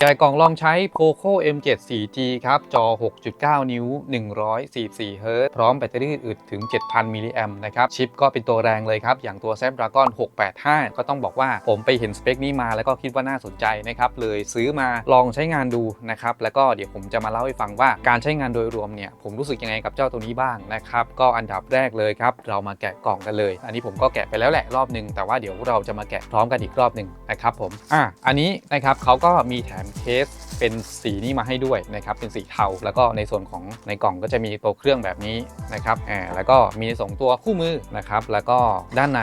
แกะกล่องลองใช้ POCO M7 4G ครับ จอ 6.9 นิ้ว 144 เฮิรตซ์พร้อมแบตเตอรี่อึดถึง 7,000 มิลลิแอมป์นะครับ ชิปก็เป็นตัวแรงเลยครับ อย่างตัว Snapdragon 685 ก็ต้องบอกว่าผมไปเห็นสเปคนี้มาแล้วก็คิดว่าน่าสนใจนะครับ เลยซื้อมาลองใช้งานดูนะครับ แล้วก็เดี๋ยวผมจะมาเล่าให้ฟังว่าการใช้งานโดยรวมเนี่ย ผมรู้สึกยังไงกับเจ้าตัวนี้บ้างนะครับ ก็อันดับแรกเลยครับ เรามาแกะกล่องกันเลย อันนี้ผมก็แกะไปแล้วแหละรอบหนึ่งแต่ว่าเดี๋ยวเราจะมาแกะพร้อมกันอีกรอบหนึ่งนะครับผมอะอันนี้นะครับเขาก็มีแถมเคส เป็นสีนี้มาให้ด้วยนะครับเป็นสีเทา แล้วก็ในส่วนของในกล่องก็จะมีตัวเครื่องแบบนี้นะครับอ่าแล้วก็มีส่งตัวคู่มือนะครับแล้วก็ด้านใน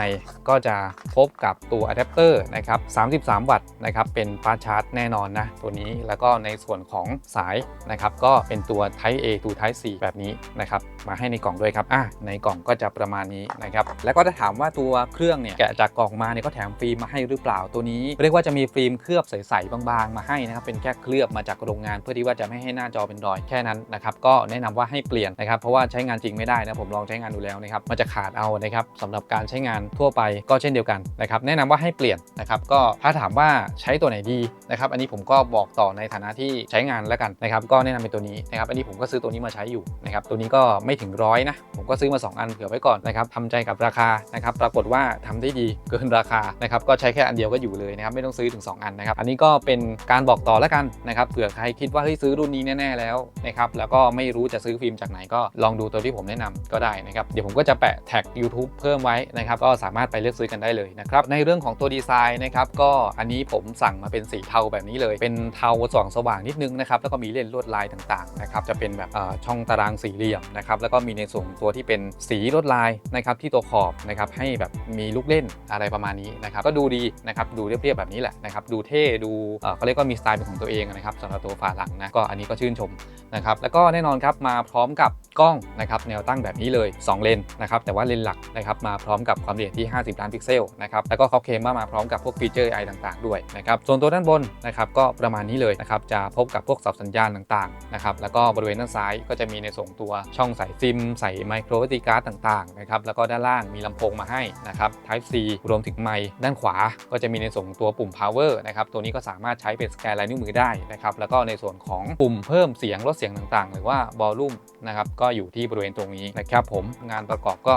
ก็จะพบกับตัวอะแดปเตอร์นะครับ33 วัตต์นะครับเป็นฟาชาร์จแน่นอนนะตัวนี้แล้วก็ในส่วนของสายนะครับก็เป็นตัว Type A to Type C แบบนี้นะครับมาให้ในกล่องด้วยครับอะในกล่องก็จะประมาณนี้นะครับแล้วก็ถ้าถามว่าตัวเครื่องเนี่ยแกะจากกล่องมาเนี่ยก็แถมฟิล์มมาให้หรือเปล่าตัวนี้ เรียกว่าจะมีฟิล์มเคลือบใสๆบางๆ มาให้นะครับเป็นแค่เคลือบมาจากโรงงาน เพื่อที่ว่าจะไม่ให้หน้าจอเป็นรอยแค่นั้นนะครับก็แนะนำว่าให้เปลี่ยนนะครับเพราะว่าใช้งานจริงไม่ได้นะผมลองใช้งานดูแล้วนะครับมันจะขาดเอานะครับสำหรับการใช้งานทั่วไปก็เช่นเดียวกันนะครับแนะนำว่าให้เปลี่ยนนะครับก็ถ้าถามว่าใช้ตัวไหนดีนะครับอันนี้ผมก็บอกต่อในฐานะที่ใช้งานแล้วกันนะครับก็แนะนำเป็นตัวนี้นะครับอันนี้ผมก็ซื้อตัวนี้มาใช้อยู่นะครับตัวนี้ก็ไม่ถึงร้อยนะผมก็ซื้อมา 2 อันเผื่อไว้ก่อนนะครับทำใจกับราคานะครับปรากฏว่าทำได้ดีเกินราคานะครับก็ใช้แค่อันเดียวก็อยู่เลยนะครับไม่ต้องซื้อถึง 2 อันนะครับอันนี้ก็เป็นการบอกต่อแล้วกันนะครับเผื่อใครคิดว่าเฮ้ยซื้อรุ่นนี้แน่ๆแล้วนะครับแล้วก็ไม่รู้จะซื้อฟิล์มจากไหนก็ลองดูตัวที่ผมแนะนำก็ได้นะครับเดี๋ยวผมก็จะแปะแท็ก YouTube เพิ่มไว้นะครับก็สามารถไปเลือกซื้อกันได้เลยนะครับในเรื่องของตัวดีไซน์นะครับก็อันนี้ผมสั่งมาเป็นสีเทาแบบนี้เลย เป็นเทาสว่างสว่างนิดนึงนะครับแล้วก็มีเล่นลวดลายต่างๆนะครับจะเป็นแบบช่องตารางสี่เหลี่ยมนะครับแล้วก็มีในส่วนตัวที่เป็นสีลวดลายนะครับที่ตัวขอบนะครับให้แบบมีลูกเล่นอะไรประมาณนี้นะครับก็ดูดีนะครับดูเรียบๆแบบนี้แหละนะครับดูเท่ดูเขาเรียกว่ามีสไตล์เป็นของตัวเองนะครับสำหรับตัวฝาหลังนะก็อันนี้ก็ชื่นชมนะครับแล้วก็แน่นอนครับมาพร้อมกับ กล้องนะครับแนวตั้งแบบนี้เลย 2 เลนนะครับแต่ว่าเลนหลักนะครับมาพร้อมกับความละเอียดที่ 50 ล้านพิกเซลนะครับแล้วก็เขาเคลมว่ามาพร้อมกับพวกฟีเจอร์ AI ต่างๆ ด้วยนะครับส่วนตัวด้านบนนะครับก็ประมาณนี้เลยนะครับจะพบกับพวกสับสัญญาณต่างๆนะครับแล้วก็บริเวณด้านซ้ายก็จะมีในส่งตัวช่องใส่ซิม ใส่ไมโคร SD การ์ดต่างๆนะครับแล้วก็ด้านล่างมีลำโพงมาให้นะครับ Type C รวมถึงไมค์ด้านขวา ก็จะมีในส่งตัวปุ่ม power นะครับตัวนี้ก็สามารถใช้เป็นสแกนลายนิ้วมือได้นะครับแล้วก็ในส่วนของปุ่มเพิ่มเสียงลดเสียงต่างๆ หรือว่า volume นะครับก็อยู่ที่บริเวณตรงนี้นะครับผมงานประกอบก็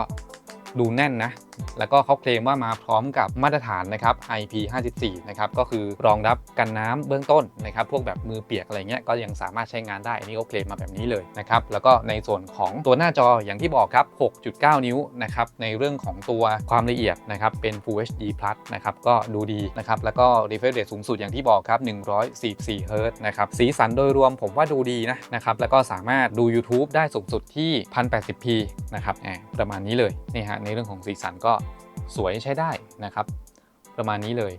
ดูแน่นนะ แล้วก็เขาเคลมว่ามาพร้อมกับมาตรฐานนะครับ IP54 นะครับก็คือรองรับกันน้ำเบื้องต้นนะครับพวกแบบมือเปียกอะไรเงี้ยก็ยังสามารถใช้งานได้อันนี้เขาเคลมมาแบบนี้เลยนะครับแล้วก็ในส่วนของตัวหน้าจออย่างที่บอกครับ 6.9 นิ้วนะครับในเรื่องของตัวความละเอียดนะครับเป็น Full HD Plus นะครับก็ดูดีนะครับแล้วก็ refresh rate สูงสุดอย่างที่บอกครับ144เฮิรตนะครับสีสันโดยรวมผมว่าดูดีนะนะครับแล้วก็สามารถดู YouTube ได้สูงสุดที่ 1080p นะครับประมาณนี้เลยนี่ฮะในเรื่องของสีสันก็สวยใช้ได้นะครับ ประมาณนี้เลย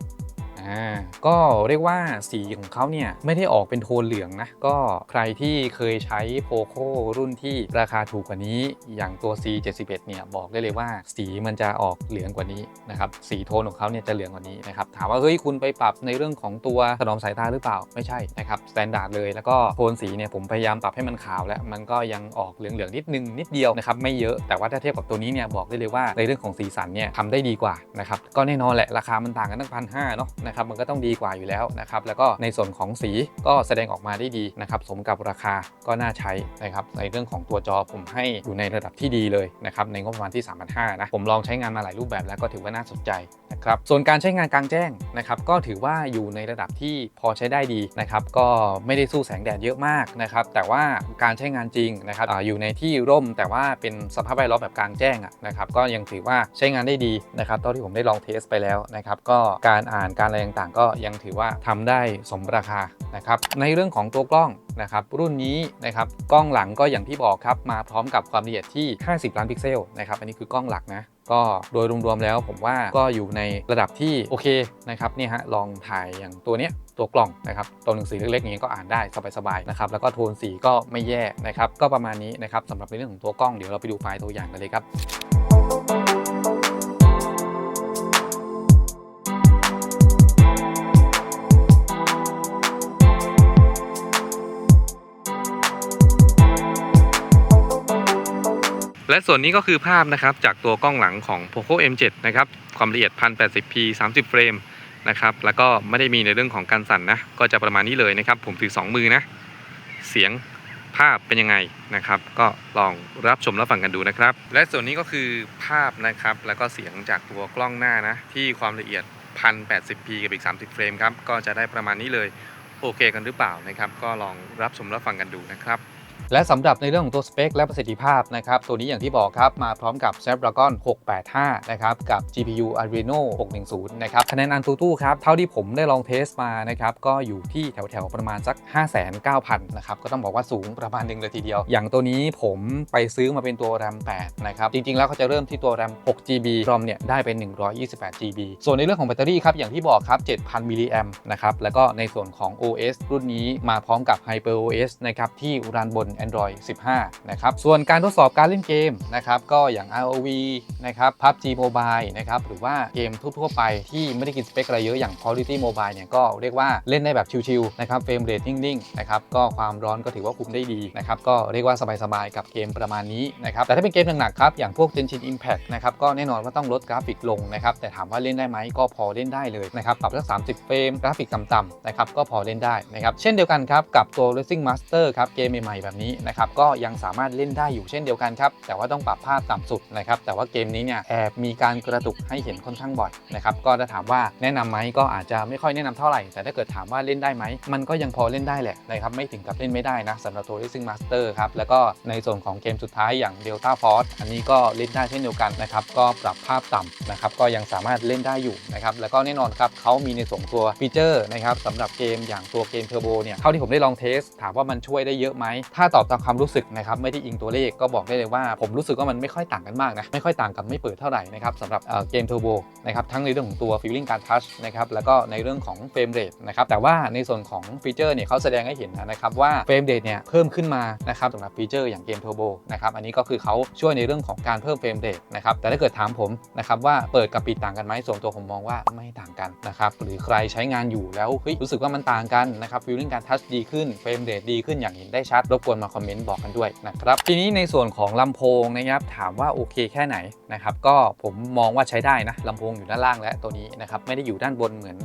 อ่าก็เรียกว่าสีของเขาเนี่ยไม่ได้ออกเป็นโทนเหลืองนะ ก็ใครที่เคยใช้โพโครุ่นที่ราคาถูกกว่านี้ อย่างตัว C71 เนี่ยบอกได้เลยว่าสีมันจะออกเหลืองกว่านี้นะครับสีโทนของเขาเนี่ยจะเหลืองกว่านี้นะครับถามว่าเฮ้ยคุณไปปรับในเรื่องของตัวถนอมสายตาหรือเปล่าไม่ใช่นะครับสแตนดาร์ดเลยแล้วก็โทนสีเนี่ยผมพยายามปรับให้มันขาวแล้วมันก็ยังออกเหลืองๆนิดนึงนิดเดียวนะครับไม่เยอะแต่ว่าถ้าเทียบกับตัวนี้เนี่ยบอกได้เลยว่าในเรื่องของสีสันเนี่ยทำได้ดีกว่านะครับก็แน่นอนแหละราคามันต่างกันตั้งพันห้าเนาะนะครับมันก็ต้องดีกว่าอยู่แล้วนะครับแล้วก็ในส่วนของสีก็แสดงออกมาได้ดีนะครับสมกับราคาก็น่าใช้นะครับในเรื่องของตัวจอผมให้อยู่ในระดับที่ดีเลยนะครับในงบประมาณที่ 3,500นะผมลองใช้งานมาหลายรูปแบบแล้วก็ถือว่าน่าสนใจนะครับส่วนการใช้งานกลางแจ้งนะครับก็ถือว่าอยู่ในระดับที่พอใช้ได้ดีนะครับก็ไม่ได้สู้แสงแดดเยอะมากนะครับแต่ว่าการใช้งานจริงนะครับออยู่ในที่ร่มแต่ว่าเป็นสภาพแวดล้อมแบบกลางแจ้งนะครับก็ยังถือว่าใช้งานได้ดีนะครับเท่าที่ผมได้ลองเทสไปแล้วนะครับก็การอ่านการอะไรต่างๆ ก็ยังถือว่าทำได้สมราคานะครับในเรื่องของตัวกล้องนะครับรุ่นนี้นะครับกล้องหลังก็อย่างที่บอกครับมาพร้อมกับความละเอียดที่ 50 ล้านพิกเซลนะครับอันนี้คือกล้องหลักนะก็โดยรวมๆแล้วผมว่าก็อยู่ในระดับที่โอเคนะครับเนี่ยฮะลองถ่ายอย่างตัวเนี้ยตัวกล่องนะครับตัวหนังสือเล็กๆอย่างนี้ก็อ่านได้สบายๆนะครับแล้วก็โทนสีก็ไม่แย่นะครับก็ประมาณนี้นะครับสำหรับในเรื่องของตัวกล้องเดี๋ยวเราไปดูไฟล์ตัวอย่างกันเลยครับ และส่วนนี้ก็คือภาพนะครับจากตัวกล้องหลังของ POCO M7 นะครับความละเอียด 1080p 30 เฟรมนะครับแล้วก็ไม่ได้มีในเรื่องของการสั่นนะก็จะประมาณนี้เลยนะครับ ผมถือ 2 มือนะ เสียงภาพเป็นยังไงนะครับ ก็ลองรับชมรับฟังกันดูนะครับ และส่วนนี้ก็คือภาพนะครับ แล้วก็เสียงจากตัวกล้องหน้านะ ที่ความละเอียด 1080p กับอีก 30 เฟรมครับ ก็จะได้ประมาณนี้เลย โอเคกันหรือเปล่านะครับ ก็ลองรับชมรับฟังกันดูนะครับ และสำหรับในเรื่องของตัวสเปคและประสิทธิภาพนะครับตัวนี้อย่างที่บอกครับมาพร้อมกับ Snapdragon 685 นะครับ กับ GPU Adreno 610 นะครับคะแนนอันตูตู้ครับ เท่าที่ผมได้ลองเทสมานะครับก็อยู่ที่แถวๆประมาณสัก 5,900นะครับ ก็ต้องบอกว่าสูงประมาณหนึ่งเลยทีเดียว อย่างตัวนี้ผมไปซื้อมาเป็นตัว RAM 8 นะครับ จริงๆ แล้วเขาจะเริ่มที่ตัว RAM 6GB ROM เนี่ยได้เป็น 128GB ส่วนในเรื่องของแบตเตอรี่ครับอย่างที่บอกครับ 7,000 มิลลิแอมนะครับแล้วก็ในส่วนของ OS รุ่นนี้มาพร้อมกับ HyperOS นะครับที่รันบน Android 15 นะครับ ส่วนการทดสอบการเล่นเกมนะครับก็อย่าง ROV นะครับ PUBG Mobile นะครับหรือว่าเกมทั่วๆไปที่ไม่ได้กินสเปคอะไรเยอะอย่าง Call of Duty Mobile เนี่ยก็เรียกว่าเล่นได้แบบชิลๆนะครับเฟรมเรทนิ่งๆนะครับก็ความร้อนก็ถือว่าคุมได้ดีนะครับก็เรียกว่าสบายๆกับเกมประมาณนี้นะครับแต่ถ้าเป็นเกมหนักๆครับอย่างพวก Genshin Impact นะครับก็แน่นอนว่าต้องลดกราฟิกลงนะครับแต่ถามว่าเล่นได้ไหมก็พอเล่นได้เลยนะครับปรับสัก 30 เฟรมกราฟิกต่ำๆนะครับก็พอเล่นได้นะครับเช่นเดียวกันครับกับตัว Racing Master ครับเกมใหม่ๆแบบนี้นะครับก็ยังสามารถเล่นได้อยู่เช่นเดียวกันครับแต่ว่าต้องปรับภาพต่ำสุดนะครับแต่ว่าเกมนี้เนี่ยแอบมีการกระตุกให้เห็นค่อนข้างบ่อยนะครับก็ถ้าถามว่าแนะนำไหมก็อาจจะไม่ค่อยแนะนำเท่าไหร่ แต่ถ้าเกิดถามว่าเล่นได้ไหมมันก็ยังพอเล่นได้แหละนะครับไม่ถึงกับเล่นไม่ได้นะสำหรับตัว Racing Master ครับแล้วก็ในส่วนของเกมสุดท้ายอย่าง Delta Force อันนี้ก็เล่นได้เช่นเดียวกันนะครับก็ปรับภาพต่ำนะครับก็ยังสามารถเล่นได้อยู่นะครับแล้วก็แน่นอนครับเขามีในส่วนตัวฟีเจอร์นะครับสำหรับเกมอย่างตัวเกมเทอร์โบเนี่ยเท่าที่ผมได้ลองเทส ถามว่ามันช่วยได้เยอะไหมถ้าตอบตามความรู้สึกนะครับไม่ได้อิงตัวเลขก็บอกได้เลยว่า ผมรู้สึกว่ามันไม่ค่อยต่างกันมากนะไม่ค่อยต่างกับไม่เปิดเท่าไหร่นะครับสำหรับเกมเทอร์โบนะครับทั้งในเรื่องของตัวฟีลลิ่งการทัชนะครับแล้วก็ในเรื่องของเฟรมเรทนะครับแต่ว่าในส่วนของฟีเจอร์เนี่ยเขาแสดงให้เห็นนะครับว่าเฟรมเรทเนี่ยเพิ่มขึ้นมานะครับสำหรับฟีเจอร์อย่างเกมเทอร์โบนะครับอันนี้ก็คือเขาช่วยในเรื่องของการเพิ่มเฟรมเรทนะครับแต่ถ้าเกิดถามผมนะครับว่าเปิดกับปิดต่างกันไหมส่วนตัวผมมองว่าไม่ต่างกันนะครับหรือใครใช้งานอยู่แล้วเฮ้ยรู้สึกว่ามันต่างกันนะครับฟีลลิ่งการทัชดีขึ้นเฟรมเรทดีขึ้นอย่างเห็นได้ชัดรบกวนมาคอมเมนต์บอกกันด้วยนะครับทีนี้ในส่วนของลำโพงนะครับถามว่าโอเคแค่ไหนนะครับก็ผมมองว่าใช้ได้นะลำโพงอยู่ด้านล่างและตัวนี้นะครับไม่ได้อยู่ด้านบนเหมือน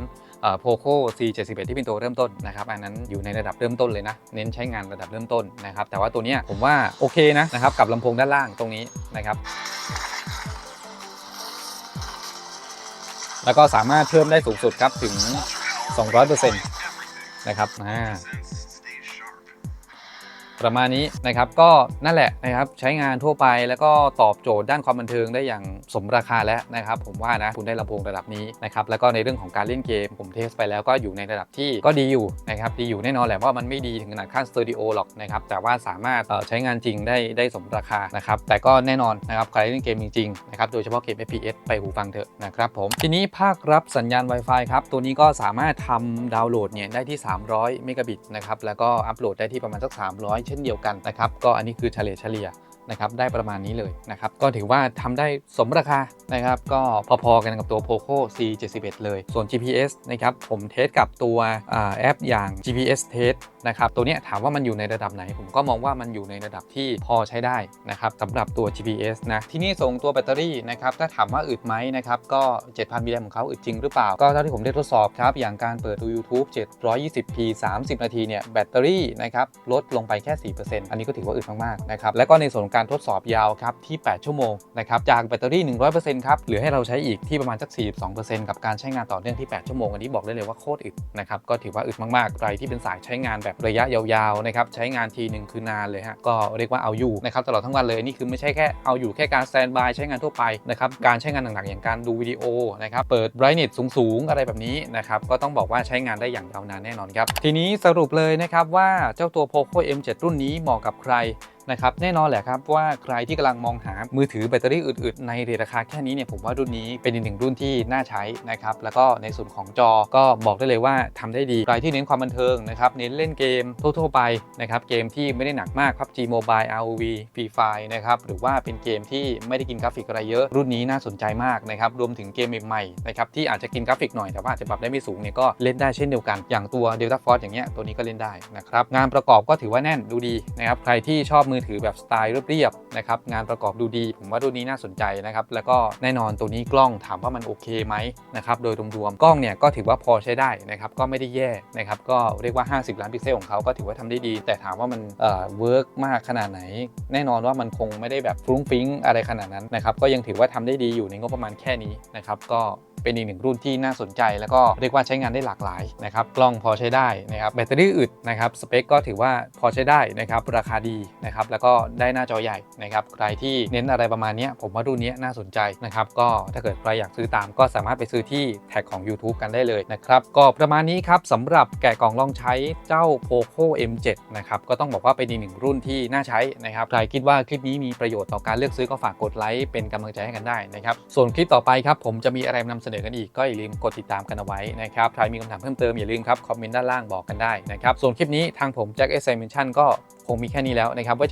โพโค C71 ที่เป็นตัวเริ่มต้นนะครับอันนั้นอยู่ในระดับเริ่มต้นเลยนะเน้นใช้งานระดับเริ่มต้นนะครับแต่ว่าตัวนี้ผมว่าโอเคนะนะครับกับลำโพงด้านล่างตรงนี้นะครับแล้วก็สามารถเพิ่มได้สูงสุดครับถึง 200%นะครับอ่า ประมาณนี้นะครับก็นั่นแหละนะครับใช้งานทั่วไปแล้วก็ตอบโจทย์ด้านความบันเทิงได้อย่างสมราคาแล้วนะครับ ผมว่านะคุณได้ลำโพงระดับนี้นะครับแล้วก็ในเรื่องของการเล่นเกมผมเทสไปแล้วก็อยู่ในระดับที่ก็ดีอยู่นะครับดีอยู่แน่นอนแหละว่ามันไม่ดีถึงขนาดขั้นสเตอริโอหรอกนะครับแต่ว่าสามารถใช้งานจริงได้ได้สมราคานะครับแต่ก็แน่นอนนะครับใครเล่นเกมจริงๆนะครับโดยเฉพาะเกม FPS ไปหูฟังเถอะนะครับผมทีนี้ภาครับสัญญาณ Wi-Fi ครับตัวนี้ก็สามารถทำดาวน์โหลดเนี่ยได้ที่ 300 เมกะบิตนะครับแล้วก็อัปโหลดได้ที่ประมาณสัก 300เช่นเดียวกันนะครับ ก็อันนี้คือเฉลี่ยเฉลี่ย นะครับได้ประมาณนี้เลยนะครับก็ถือว่าทำได้สมราคานะครับก็พอๆกันกับตัว Poco C71 เลย ส่วน GPS นะครับผมเทสกับตัวอแอปอย่าง GPS Test นะครับตัวเนี้ยถามว่ามันอยู่ในระดับไหน ผมก็มองว่ามันอยู่ในระดับที่พอใช้ได้นะครับสำหรับตัว GPS นะที่นี่ส่งตัวแบตเตอรี่นะครับถ้าถามว่าอึดไหมนะครับก็7,000มิลลิแอมของเขาอึดจริงหรือเปล่า ก็เท่าที่ผมได้ทดสอบครับอย่างการเปิดดู YouTube 720p 30 นาทีเนี่ยแบตเตอรี่นะครับลดลงไปแค่ 4%อันนี้ก็ถือว่าอึดมากๆนะครับแล้วก็ในส่วนการทดสอบยาวครับที่ 8 ชั่วโมงนะครับจากแบตเตอรี่ 100%ครับเหลือให้เราใช้อีกที่ประมาณสัก 42%กับการใช้งานต่อเนื่องที่ 8 ชั่วโมงอันนี้บอกได้เลยว่าโคตรอึดนะครับก็ถือว่าอึดมากๆใครที่เป็นสายใช้งานแบบระยะยาวๆนะครับใช้งานทีหนึ่งคือนานเลยฮะก็เรียกว่าเอาอยู่นะครับตลอดทั้งวันเลยนี่คือไม่ใช่แค่เอาอยู่แค่การสแตนบายใช้งานทั่วไปนะครับการใช้งานหนักๆอย่างการดูวิดีโอนะครับเปิด brightness สูงๆ อะไรแบบนี้นะครับก็ต้องบอกว่าใช้งานได้อย่างยาวนานแน่นอนครับทีนี้สรุปเลยนะครับว่าเจ้าตัว Poco M7 รุ่นนี้เหมาะกับใคร นะครับแน่นอนแหละครับว่าใครที่กำลังมองหามือถือแบตเตอรี่อึดๆในราคาแค่นี้เนี่ยผมว่ารุ่นนี้เป็นอีกหนึ่งรุ่นที่น่าใช้นะครับแล้วก็ในส่วนของจอก็บอกได้เลยว่าทำได้ดีใครที่เน้นความบันเทิงนะครับเน้นเล่นเกมทั่วๆไปนะครับเกมที่ไม่ได้หนักมาก PUBG Mobile ROV Free Fire นะครับหรือว่าเป็นเกมที่ไม่ได้กินกราฟิกอะไรเยอะรุ่นนี้น่าสนใจมากนะครับรวมถึงเกมใหม่ๆนะครับที่อาจจะกินกราฟิกหน่อยแต่ว่าอาจจะปรับได้ไม่สูงเนี่ยก็เล่นได้เช่นเดียวกัน อย่างตัว Delta Force อย่างเงี้ยตัวนี้ก็เล่นได้นะครับงานประกอบก็ถือว่าแน่นดูดีนะครับใครที่ชอบมือถือแบบสไตล์เรียบๆนะครับงานประกอบดูดี ผมว่ารุ่นนี้น่าสนใจนะครับแล้วก็แน่นอนตัวนี้กล้องถามว่ามันโอเคไหมนะครับโดยรวมๆกล้องเนี่ยก็ถือว่าพอใช้ได้นะครับก็ไม่ได้แย่นะครับก็เรียกว่า 50 ล้านพิกเซลของเขาก็ถือว่าทำได้ดี แต่ถามว่ามันเอ่อเวิร์กมากขนาดไหน แน่นอนว่ามันคงไม่ได้แบบฟุ้งฟิ้งอะไรขนาดนั้นนะครับก็ยังถือว่าทำได้ดีอยู่ในงบประมาณแค่นี้นะครับก็เป็นอีกหนึ่งรุ่นที่น่าสนใจ แล้วก็เรียกว่าใช้งานได้หลากหลายนะครับกล้องพอใช้ได้นะครับแบตเตอรี่อึดนะครับสเปคก็ถือว่าพอใช้ได้นะครับราคาดีนะครับแล้วก็ได้หน้าจอใหญ่นะครับใครที่เน้นอะไรประมาณนี้ผมว่ารุ่นนี้น่าสนใจนะครับก็ถ้าเกิดใครอยากซื้อตามก็สามารถไปซื้อที่แท็กของ YouTube กันได้เลยนะครับก็ประมาณนี้ครับสำหรับแกะกล่องลองใช้เจ้า Poco M7 นะครับก็ต้องบอกว่าเป็นอีกหนึ่งรุ่นที่น่าใช้นะครับใครคิดว่าคลิปนี้มีประโยชน์ต่อการเลือกซื้อก็ฝากกดไลค์เป็นกำลังใจให้กันได้นะครับส่วนคลิปต่อไปครับผมจะมีอะไรมาเสนอกันอีกก็อย่าลืมกดติดตามกันเอาไว้นะครับใครมีคำถามเพิ่มเติมอย่าลืมครับคอมเมนต์ด้านล่างบอกกันได้นะครับส่วนคลิปนี้ทางผมแจ็คเอสเซมนชั่นก็คงมีแค่นี้แล้วนะครับไว้